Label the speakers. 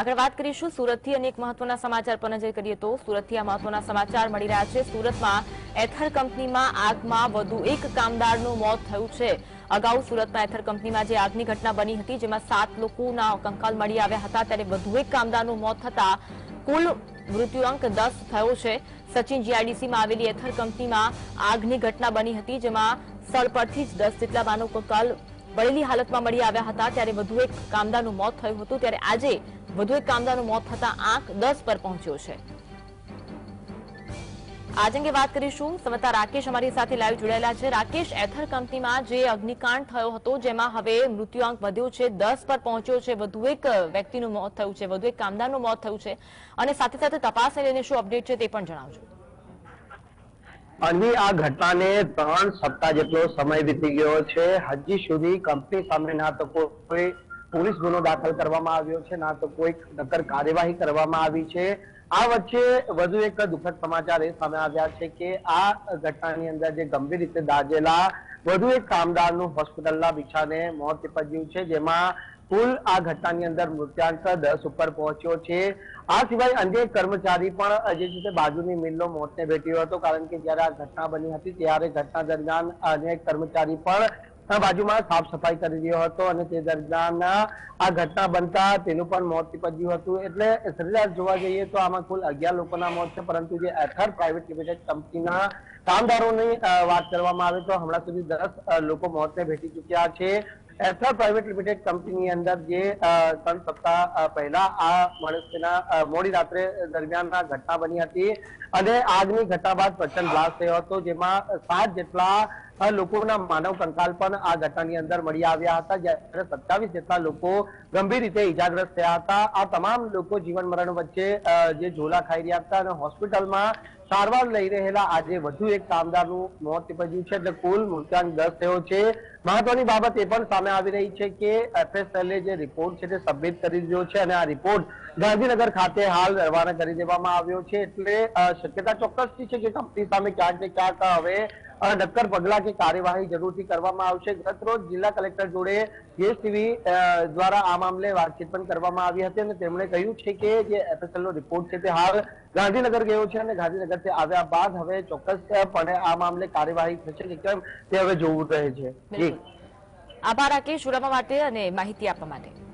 Speaker 1: આગળ વાત કરીશું સુરતથી અને એક મહત્વના સમાચાર પર નજર કરીએ તો સુરતથી આ મહત્વના સમાચાર મળી રહ્યા છે. સુરતમાં એથર કંપનીમાં આગમાં વધુ એક કામદારનું મોત થયું છે. અગાઉ સુરતમાં એથર કંપનીમાં જે આગની ઘટના બની હતી, જેમાં સાત લોકોના કંકાલ મળી આવ્યા હતા, ત્યારે વધુ એક કામદારનું મોત થતા કુલ મૃત્યુઆંક દસ થયો છે. સચિન જીઆઈડીસીમાં આવેલી એથર કંપનીમાં આગની ઘટના બની હતી, જેમાં સ્થળ પરથી જ દસ જેટલા માનવ કંકાલ બળેલી હાલતમાં મળી આવ્યા હતા. ત્યારે વધુ એક કામદારનું મોત થયું હતું. ત્યારે આજે વધુ એક કામદારનું મોત થતા આંક દસ પર પહોંચ્યો છે. આજ અંગે વાત કરીશું. સમતા રાકેશ અમારી સાથે લાઈવ જોડાયેલા છે. રાકેશ, એથર કંપનીમાં જે અગ્નિકાંડ થયો હતો, જેમાં હવે મૃત્યુઆંક વધ્યો છે, દસ પર પહોંચ્યો છે. વધુ એક વ્યક્તિનું મોત થયું છે, વધુ એક કામદારનું મોત થયું છે. અને સાથે સાથે તપાસને લઈને શું અપડેટ છે તે પણ જણાવજો.
Speaker 2: અન્વી આ ઘટનાને ત્રણ સપ્તાહ જેટલો સમય વીતી ગયો છે. હજી સુધી કંપની સામે ના તો કોઈ પોલીસ ગુનો દાખલ કરવામાં આવ્યો છે, ના તો કોઈ નક્કર કાર્યવાહી કરવામાં આવી છે. આ વચ્ચે વધુ એક દુઃખદ સમાચાર એ સામે આવ્યા છે કે આ ઘટનાની અંદર જે ગંભીર રીતે દાજેલા વધુ એક કામદારનું હોસ્પિટલના બિછાને મોત નિપજ્યું છે, જેમાં કુલ આ ઘટનાની અંદર મૃત્યાંક દસ ઉપર પહોંચ્યો છે. આ સિવાય અન્ય એક કર્મચારી પણ જે છે બાજુની મિલનો મોતને ભેટ્યો હતો, કારણ કે જ્યારે આ ઘટના બની હતી, ત્યારે ઘટના દરમિયાન અન્ય કર્મચારી પણ બાજુમાં સાફ સફાઈ કરી રહ્યો હતો અને તે દરમિયાન આ ઘટના બનતા તેનું પણ મોત નીપજ્યું હતું. એટલે સરેરાશ જોવા જઈએ તો આમાં કુલ અગિયાર લોકોના મોત છે, પરંતુ જે એથર પ્રાઇવેટ લિમિટેડ કંપનીના કામદારોની વાત કરવામાં આવે તો હમણાં સુધી દસ લોકો મોતને ભેટી ચૂક્યા છે. એથર પ્રાઇવેટ લિમિટેડ કંપનીની અંદર જે ત્રણ સપ્તાહ પહેલા આ માણસના મોડી રાત્રે દરમિયાન આ ઘટના બની હતી. અને આગની ઘટના બાદ પ્રચંડ બ્લાસ્ટ થયો હતો, જેમાં સાત જેટલા લોકોના માનવ કંકાલ પણ આ ઘટનાની અંદર મળી આવ્યા હતા, જ્યારે સત્તાવીસ જેટલા લોકો ગંભીર રીતે ઈજાગ્રસ્ત થયા હતા. આ તમામ લોકો જીવન મરણ વચ્ચે જે ઝોલા ખાઈ રહ્યા હતા અને હોસ્પિટલમાં સારવાર લઈ રહેલા આજે વધુ એક કામદારનું મોત નિપજ્યું છે. એટલે કુલ મૃત્યાંક દસ થયો છે. મહત્વની બાબત એ પણ સામે આવી રહી છે કે એફએસએલએ જે રિપોર્ટ છે તે સબમિટ કરી દીધો છે અને આ રિપોર્ટ ગાંધીનગર ખાતે હાલ રવાના કરી દેવામાં આવ્યો છે એટલે શક્યતા ચોક્કસથી છે કે કંપની સામે ક્યાંક ને ક્યાંક હવે નક્કર પગલા કે કાર્યવાહી જરૂરથી કરવામાં આવશે. ગત રોજ જિલ્લા કલેક્ટર જોડે જીએસટીવી દ્વારા આ મામલે વાતચીત પણ કરવામાં આવી હતી અને તેમણે કહ્યું છે કે જે એફએસએલ નો રિપોર્ટ છે તે હાલ ગાંધીનગર ગયો છે અને ગાંધીનગરથી આવ્યા બાદ હવે ચોક્કસપણે આ મામલે કાર્યવાહી થશે કે કેમ તે હવે જોવું રહે છે. જી
Speaker 1: આભાર, રાકેશ જોડાવા માટે અને માહિતી આપવા માટે.